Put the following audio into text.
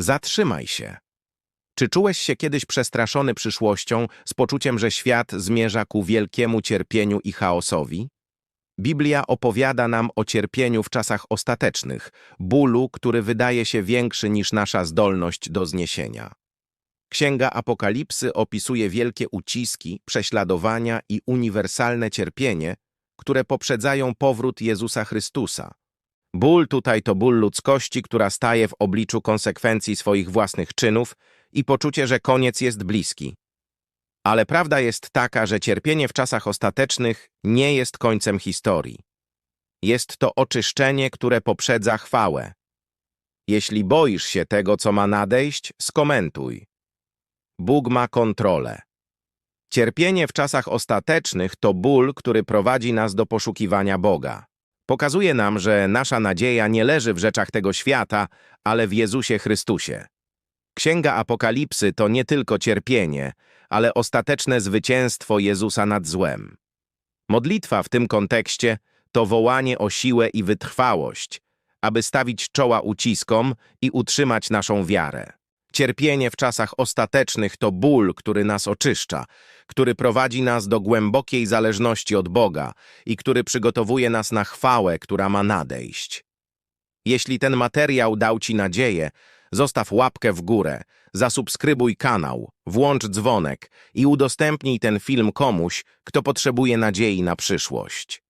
Zatrzymaj się. Czy czułeś się kiedyś przestraszony przyszłością z poczuciem, że świat zmierza ku wielkiemu cierpieniu i chaosowi? Biblia opowiada nam o cierpieniu w czasach ostatecznych, bólu, który wydaje się większy niż nasza zdolność do zniesienia. Księga Apokalipsy opisuje wielkie uciski, prześladowania i uniwersalne cierpienie, które poprzedzają powrót Jezusa Chrystusa. Ból tutaj to ból ludzkości, która staje w obliczu konsekwencji swoich własnych czynów i poczucie, że koniec jest bliski. Ale prawda jest taka, że cierpienie w czasach ostatecznych nie jest końcem historii. Jest to oczyszczenie, które poprzedza chwałę. Jeśli boisz się tego, co ma nadejść, skomentuj. Bóg ma kontrolę. Cierpienie w czasach ostatecznych to ból, który prowadzi nas do poszukiwania Boga. Pokazuje nam, że nasza nadzieja nie leży w rzeczach tego świata, ale w Jezusie Chrystusie. Księga Apokalipsy to nie tylko cierpienie, ale ostateczne zwycięstwo Jezusa nad złem. Modlitwa w tym kontekście to wołanie o siłę i wytrwałość, aby stawić czoła uciskom i utrzymać naszą wiarę. Cierpienie w czasach ostatecznych to ból, który nas oczyszcza, który prowadzi nas do głębokiej zależności od Boga i który przygotowuje nas na chwałę, która ma nadejść. Jeśli ten materiał dał Ci nadzieję, zostaw łapkę w górę, zasubskrybuj kanał, włącz dzwonek i udostępnij ten film komuś, kto potrzebuje nadziei na przyszłość.